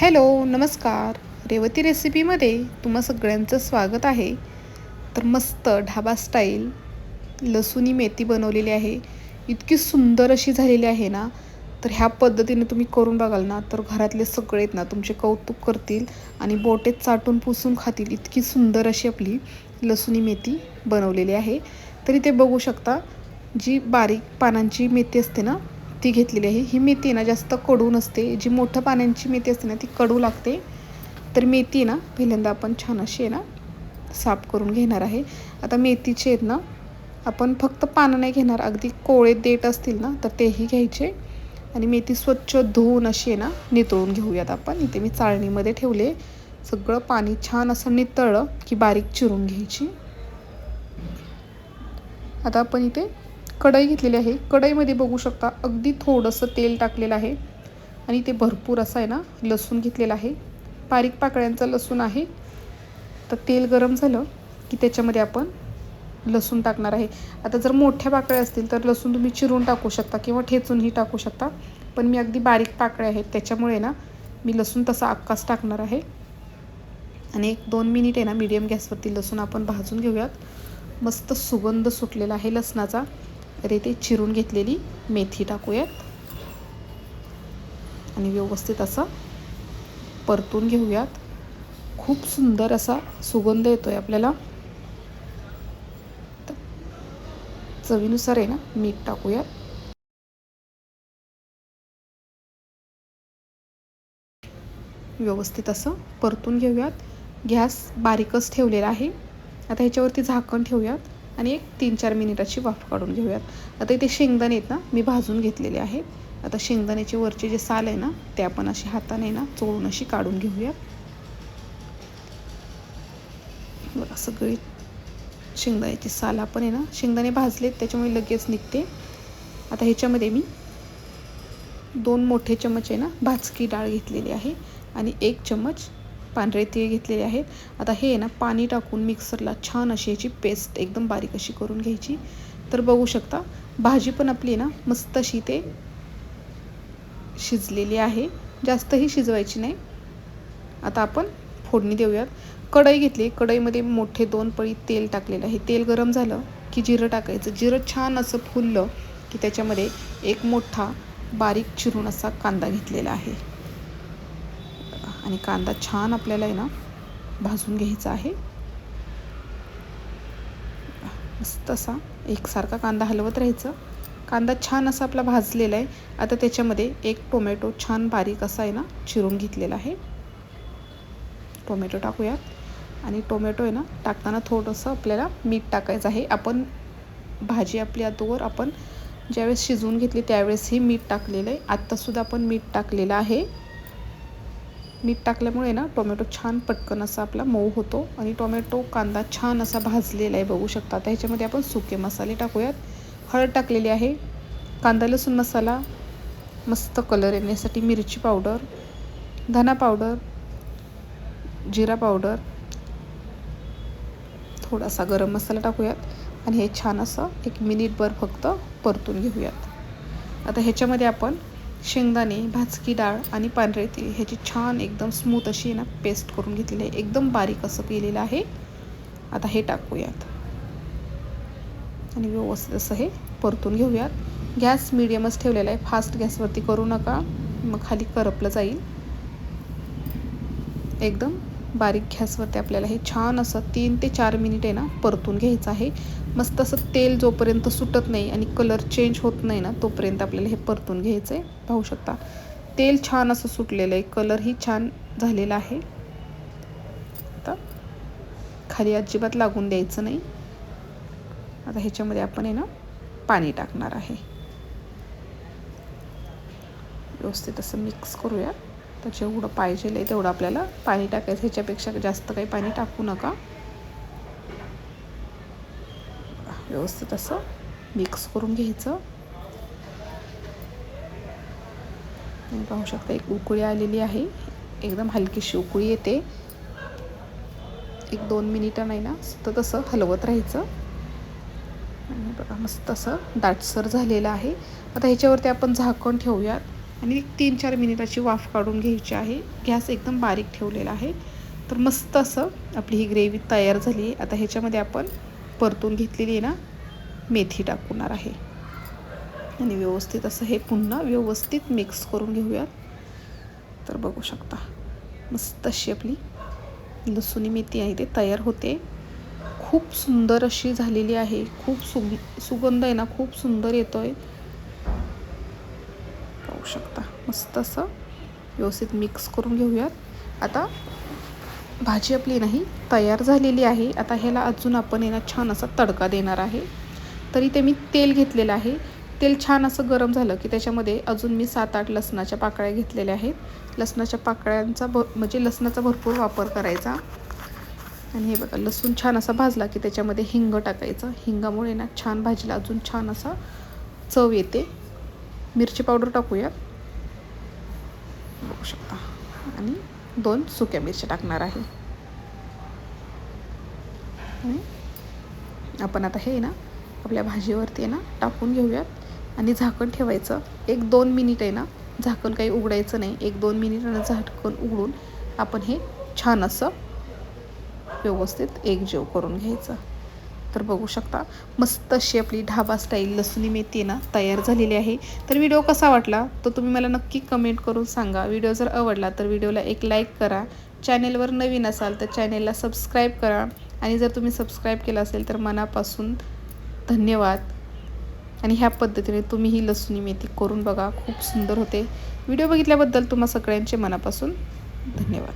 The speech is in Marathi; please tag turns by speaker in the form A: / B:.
A: हॅलो नमस्कार. रेवती रेसिपीमध्ये तुम्हा सगळ्यांचं स्वागत आहे. तर मस्त ढाबा स्टाईल लसूणी मेथी बनवलेली आहे. इतकी सुंदर अशी झालेली आहे ना तर ह्या पद्धतीने तुम्ही करून बघाल ना तर घरातले सगळे आहेत ना तुमचे कौतुक करतील आणि बोटेत चाटून पुसून खातील. इतकी सुंदर अशी आपली लसूणी मेथी बनवलेली आहे. तरी ते बघू शकता जी बारीक पानांची मेथी असते ना ती घेतलेली आहे. ही मेथी ना जास्त कडू नसते. जी मोठ्या पाण्यांची मेथी असते ना ती कडू लागते. तर मेथी ना पहिल्यांदा आपण छान अशी आहे ना साफ करून घेणार आहे. आता मेथीचे आहेत ना आपण फक्त पानं नाही घेणार. अगदी कोळे देठ असतील ना तर तेही घ्यायचे. आणि मेथी स्वच्छ धुवून अशी आहे ना नितळून घेऊयात आपण. इथे मी चाळणीमध्ये ठेवले. सगळं पाणी छान असं नितळलं की बारीक चिरून घ्यायची. आता आपण इथे कढई घेतलेली आहे. कढईमध्ये बघू शकता अगदी थोडंसं तेल टाकलेलं आहे. आणि ते भरपूर असं आहे ना लसूण घेतलेलं आहे. बारीक पाकळ्यांचं लसूण आहे. तर तेल गरम झालं की त्याच्यामध्ये आपण लसूण टाकणार आहे. आता जर मोठ्या पाकळ्या असतील तर लसूण तुम्ही चिरून टाकू शकता किंवा ठेचूनही टाकू शकता. पण मी अगदी बारीक पाकळ्या आहेत. त्याच्यामुळे ना मी लसूण तसा अक्काच टाकणार आहे. आणि एक दोन मिनिट आहे ना मीडियम गॅसवरती लसूण आपण भाजून घेऊयात. मस्त सुगंध सुटलेला आहे लसणाचा. तर इथे चिरून घेतलेली मेथी टाकूयात. आणि व्यवस्थित असं परतून घेऊयात. खूप सुंदर असा सुगंध येतो आहे आपल्याला चवीनुसार आहे ना मीठ टाकूयात. व्यवस्थित असं परतून घेऊयात. गॅस बारीकच ठेवलेला आहे. आता ह्याच्यावरती झाकण ठेवूयात. आणि एक तीन चार मिनिटाची वाफ काढून घेऊयात. आता इथे शेंगदाणे आहेत ना मी भाजून घेतलेले आहेत. आता शेंगदाण्याचे वरचे जे साल आहे ना ते आपण अशी हाताने ना चोळून अशी काढून घेऊयात. बघा सगळी शेंगदाण्याची साल आपण आहे ना शेंगदाणे भाजलेत त्याच्यामुळे लगेच निघते. आता ह्याच्यामध्ये मी दोन मोठे चमच आहे ना भाजकी डाळ घेतलेली आहे आणि एक चमच पांढरे तीळ घेतलेले आहेत. आता हे ना पाणी टाकून मिक्सरला छान अशी याची पेस्ट एकदम बारीक अशी करून घ्यायची. तर बघू शकता भाजी पण आपली ना मस्त अशी ते शिजलेली आहे. जास्तही शिजवायची नाही. आता आपण फोडणी देऊयात. कढई घेतली कढईमध्ये मोठे दोन पळी तेल टाकलेलं आहे. तेल गरम झालं की जिरं टाकायचं. जिरं छान असं फुललं की त्याच्यामध्ये एक मोठा बारीक चिरून असा कांदा घेतलेला आहे. आणि कांदा छान आपल्याला आहे ना भाजून घ्यायचा आहे. मस्त असा एकसारखा कांदा हलवत राहायचं. कांदा छान असा आपला भाजलेला आहे. आता त्याच्यामध्ये एक टोमॅटो छान बारीक असा आहे ना चिरून घेतलेला आहे. टोमॅटो टाकूयात. आणि टोमॅटो आहे ना टाकताना थोडंसं आपल्याला मीठ टाकायचं आहे. आपण भाजी आपली आतोवर आपण ज्यावेळेस शिजवून घेतली त्यावेळेसही मीठ टाकलेलं आहे. आत्तासुद्धा आपण मीठ टाकलेलं आहे. मीठ टाकल्यामुळे ना टोमॅटो छान पटकन असा आपला मऊ होतो आणि टोमॅटो कांदा छान असा भाजलेला आहे बघू शकता. आता ह्याच्यामध्ये आपण सुके मसाले टाकूयात. हळद टाकलेली आहे. कांदा लसूण मसाला मस्त कलर येण्यासाठी मिरची पावडर धना पावडर जिरा पावडर थोडासा गरम मसाला टाकूयात आणि हे छान असं एक मिनिटभर फक्त परतून घेऊयात. आता ह्याच्यामध्ये आपण शेंगदाणे भाजकी डाळ आणि पांढरे तीळ ह्याची छान एकदम स्मूथ अशी ना पेस्ट करून घेतलेली आहे. एकदम बारीक असं केलेलं आहे. आता हे टाकूयात. आणि व्यवस्थित असं हे परतून घेऊयात. गॅस मिडियमच ठेवलेला आहे. फास्ट गॅसवरती करू नका. मग खाली करपलं जाईल. एकदम बारीक गॅसवरती आपल्याला हे छान असं तीन ते चार मिनिट आहे ना परतून घ्यायचं आहे. मस्त असं तेल जोपर्यंत सुटत नाही आणि कलर चेंज होत नाही ना तोपर्यंत आपल्याला हे परतून घ्यायचं आहे. पाहू शकता. तेल छान असं सुटलेलं आहे. कलरही छान झालेला आहे. आता खाली अजिबात लागून द्यायचं नाही. आता ह्याच्यामध्ये आपण आहे ना पाणी टाकणार आहे. व्यवस्थित असं मिक्स करूया. तर जेवढं पाहिजे आहे तेवढं आपल्याला पाणी टाकायचं. ह्याच्यापेक्षा जास्त काही पाणी टाकू नका. व्यवस्थित असं मिक्स करून घ्यायचं तुम्ही पाहू शकता एक उकळी आलेली आहे एकदम हलकीशी उकळी येते. एक दोन मिनिटं नाही ना सतत असं हलवत राहायचं. आणि बघा मस्त असं दाटसर झालेलं आहे. आता ह्याच्यावरती आपण झाकण ठेवूयात. आणि एक तीन चार मिनिटाची वाफ काढून घ्यायची आहे. गॅस एकदम बारीक ठेवलेला आहे. तर मस्त असं आपली ही ग्रेव्ही तयार झाली आहे. आता ह्याच्यामध्ये आपण परतून घेतलेली आहे ना मेथी टाकणार आहे. आणि व्यवस्थित असं हे पुन्हा व्यवस्थित मिक्स करून घेऊयात. तर बघू शकता मस्त अशी आपली लसुणी मेथी आहे ते तयार होते. खूप सुंदर अशी झालेली आहे. खूप सु सुगंध आहे ना खूप सुंदर येतो आहे पाहू शकता मस्त असं व्यवस्थित मिक्स करून घेऊयात. आता भाजी आपली नाही तयार झालेली आहे. आता ह्याला अजून आपण याला छान असा तडका देणार आहे. तरी ते मी तेल घेतलेलं आहे. तेल छान असं गरम झालं की त्याच्यामध्ये अजून मी सात आठ लसणाच्या पाकळ्या घेतलेल्या आहेत. लसणाच्या पाकळ्यांचा भ म्हणजे लसणाचा भरपूर वापर करायचा. आणि हे बघा लसूण छान असा भाजला की त्याच्यामध्ये हिंग टाकायचं. हिंगामुळे ना छान भाजीला अजून छान असा चव येते. मिरची पावडर टाकूया. बघू शकता. आणि दोन सुक्या मिरच्या टाकणार आहे. आपण आता हे ना आपल्या भाजीवरती आहे ना टाकून घेऊयात. आणि झाकण ठेवायचं. एक दोन मिनिट आहे ना झाकण काही उघडायचं नाही. एक दोन मिनिटानं झाकण उघडून आपण हे छान असं व्यवस्थित एकजीव करून घ्यायचं. तर बघू शकता. मस्त अशी आपली ढाबा स्टाईल लसुणी मेथी ना तयार झालेली आहे. तर व्हिडिओ कसा वाटला? तो तुम्ही मला नक्की कमेंट करून सांगा. व्हिडिओ जर आवडला तर व्हिडिओला एक लाईक करा. चॅनेलवर नवीन असाल तर चॅनेलला सबस्क्राईब करा. आणि जर तुम्ही सबस्क्राईब केलं असेल तर मनापासून धन्यवाद. आणि ह्या पद्धतीने तुम्ही ही लसुणी मेथी करून बघा. खूप सुंदर होते. व्हिडिओ बघितल्याबद्दल तुम्हा सगळ्यांचे मनापासून धन्यवाद.